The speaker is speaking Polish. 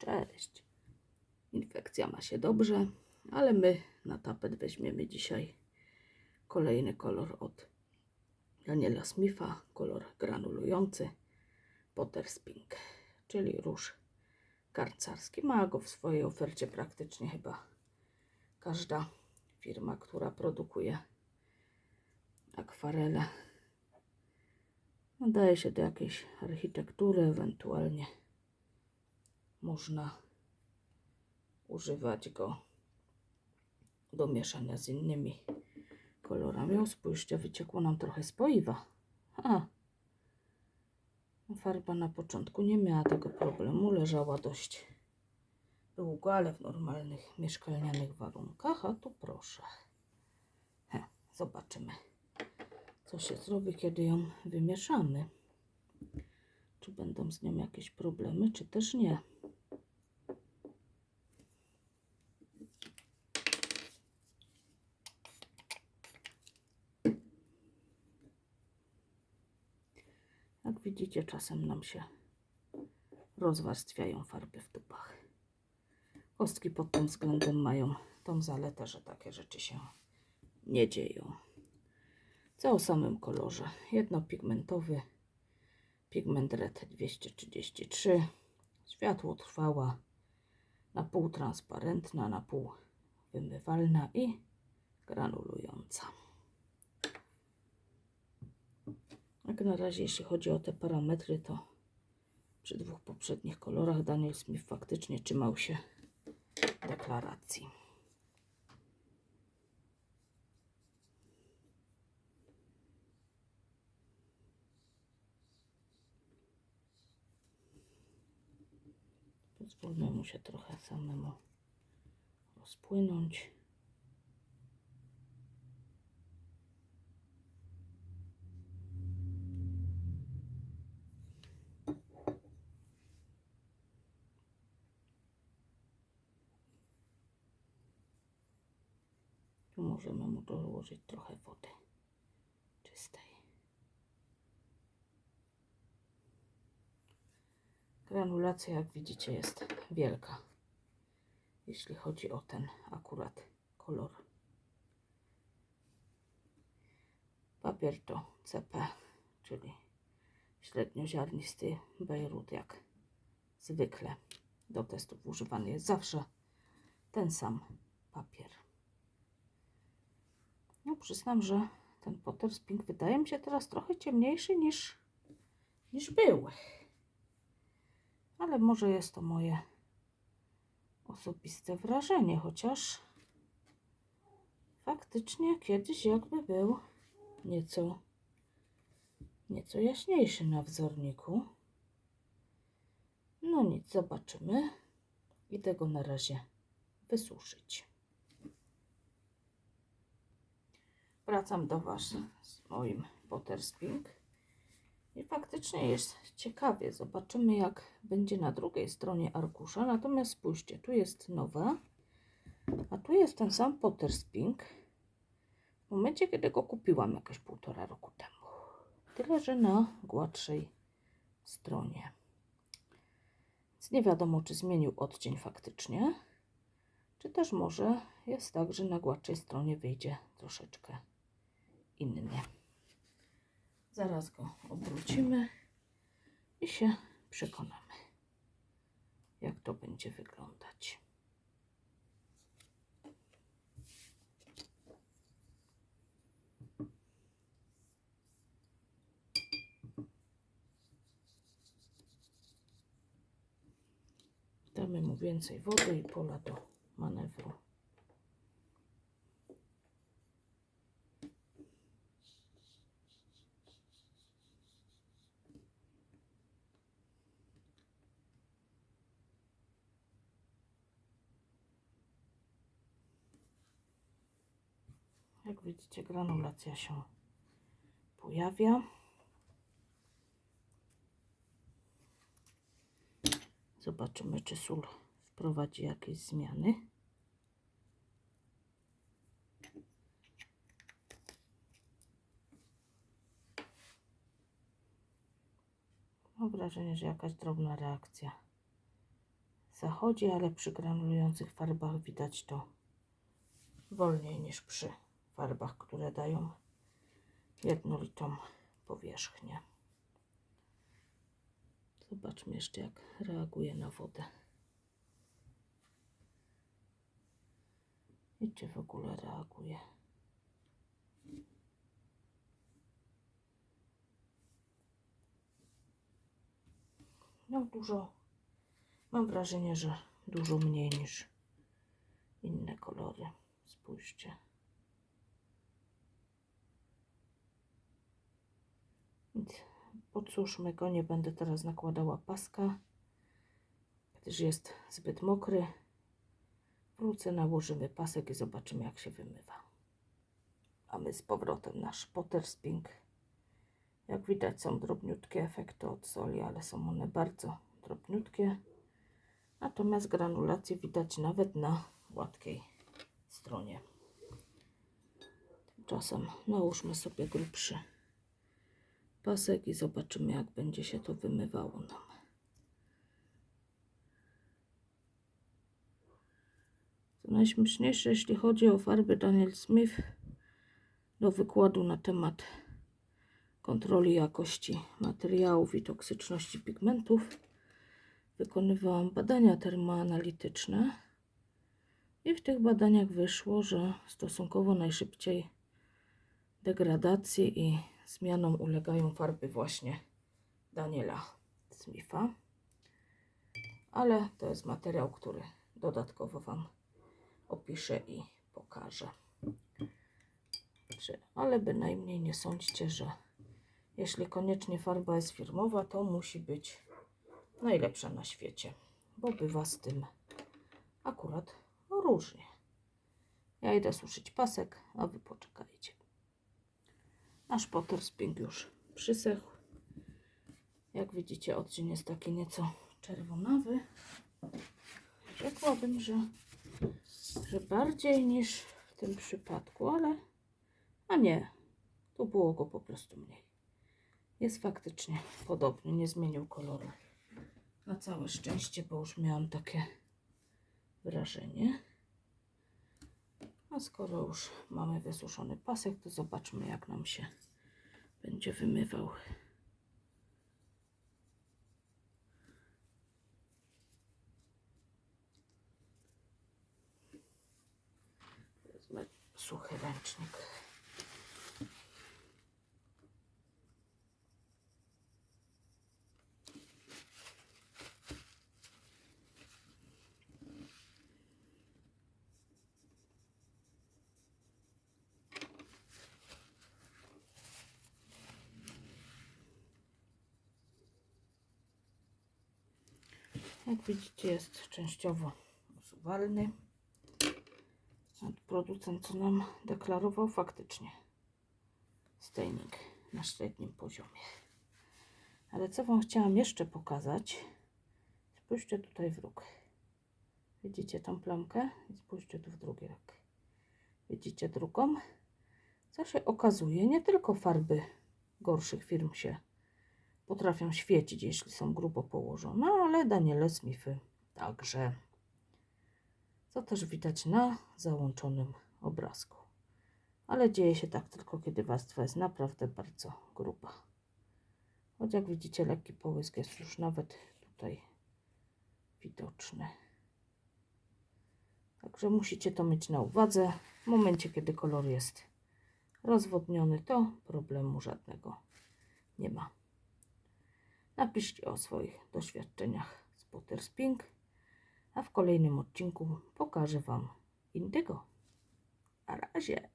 Cześć. Infekcja ma się dobrze, ale my na tapet weźmiemy dzisiaj kolejny kolor od Daniela Smitha, kolor granulujący Potter's Pink, czyli róż karcarski. Ma go w swojej ofercie praktycznie chyba każda firma, która produkuje akwarele. Nadaje się do jakiejś architektury, ewentualnie można używać go do mieszania z innymi kolorami. O, spójrzcie, wyciekło nam trochę spoiwa. Farba na początku nie miała tego problemu, leżała dość długo, ale w normalnych mieszkalnianych warunkach. A tu proszę. Zobaczymy, co się zrobi, kiedy ją wymieszamy. Czy będą z nią jakieś problemy, czy też nie. Jak widzicie, czasem nam się rozwarstwiają farby w tubach. Kostki pod tym względem mają tą zaletę, że takie rzeczy się nie dzieją. Co o samym kolorze? Jednopigmentowy pigment red 233, światło trwała, na pół transparentna, na pół wymywalna i granulująca. Jak na razie, jeśli chodzi o te parametry, to przy dwóch poprzednich kolorach Daniel Smith faktycznie trzymał się deklaracji. Pozwólmy mu się trochę samemu rozpłynąć. Tu możemy mu dołożyć trochę wody Granulacja, jak widzicie, jest wielka, jeśli chodzi o ten akurat kolor. Papier to CP, czyli średnioziarnisty Bejrut, jak zwykle do testów używany jest zawsze ten sam papier. No przyznam, że ten Potter's Pink wydaje mi się teraz trochę ciemniejszy niż, niż był. Ale może jest to moje osobiste wrażenie, chociaż faktycznie kiedyś jakby był nieco, nieco jaśniejszy na wzorniku. No nic, zobaczymy. Idę go na razie wysuszyć. Wracam do Was z moim Potter's Pink. I faktycznie jest ciekawie. Zobaczymy, jak będzie na drugiej stronie arkusza. Natomiast spójrzcie, tu jest nowa, a tu jest ten sam Potter's Pink. W momencie, kiedy go kupiłam jakieś półtora roku temu. Tyle, że na gładszej stronie. Więc nie wiadomo, czy zmienił odcień faktycznie, czy też może jest tak, że na gładszej stronie wyjdzie troszeczkę inny. Zaraz go obrócimy i się przekonamy, jak to będzie wyglądać. Damy mu więcej wody i pola do manewru. Jak widzicie, granulacja się pojawia. Zobaczymy, czy sól wprowadzi jakieś zmiany. Mam wrażenie, że jakaś drobna reakcja zachodzi, ale przy granulujących farbach widać to wolniej niż przy farbach, które dają jednolitą powierzchnię. Zobaczmy jeszcze, jak reaguje na wodę. I czy w ogóle reaguje. No dużo, mam wrażenie, że dużo mniej niż inne kolory. Spójrzcie. Więc Podsuszmy go, nie będę teraz nakładała paska, gdyż jest zbyt mokry. Wrócę, nałożymy pasek i zobaczymy jak się wymywa. Mamy z powrotem nasz Potter Spink. Jak widać są drobniutkie efekty od soli, ale są one bardzo drobniutkie. Natomiast granulacje widać nawet na gładkiej stronie. Tymczasem nałóżmy sobie grubszy pasek i zobaczymy jak będzie się to wymywało nam. Co najśmieszniejsze, jeśli chodzi o farby Daniel Smith, do wykładu na temat kontroli jakości materiałów i toksyczności pigmentów wykonywałam badania termoanalityczne i w tych badaniach wyszło, że stosunkowo najszybciej degradacji i zmianom ulegają farby właśnie Daniela Smitha. Ale to jest materiał, który dodatkowo Wam opiszę i pokażę. Ale bynajmniej nie sądźcie, że jeśli koniecznie farba jest firmowa, to musi być najlepsza na świecie, bo bywa z tym akurat różnie. Ja idę suszyć pasek, a Wy poczekajcie. Nasz Potter Spink już przysechł. Jak widzicie, odcień jest taki nieco czerwonawy. Rzekłabym, że, że bardziej niż w tym przypadku, ale a nie, tu było go po prostu mniej. Jest faktycznie podobny, nie zmienił koloru. Na całe szczęście, bo już miałam takie wrażenie. A skoro już mamy wysuszony pasek, to zobaczmy jak nam się będzie wymywał. Wezmę suchy ręcznik. Jak widzicie jest częściowo usuwalny. Producent co nam deklarował faktycznie stejnik na średnim poziomie. Ale co Wam chciałam jeszcze pokazać, spójrzcie tutaj w róg. Widzicie tą plamkę? Spójrzcie tu w drugi róg. Widzicie drugą? Co się okazuje, nie tylko farby gorszych firm się potrafią świecić, jeśli są grubo położone, ale Daniele Smithy także. Co też widać na załączonym obrazku. Ale dzieje się tak tylko, kiedy warstwa jest naprawdę bardzo gruba. Choć jak widzicie, lekki połysk jest już nawet tutaj widoczny. Także musicie to mieć na uwadze. W momencie, kiedy kolor jest rozwodniony, to problemu żadnego nie ma. Napiszcie o swoich doświadczeniach z Potter Spink, a w kolejnym odcinku pokażę Wam indygo. Na razie.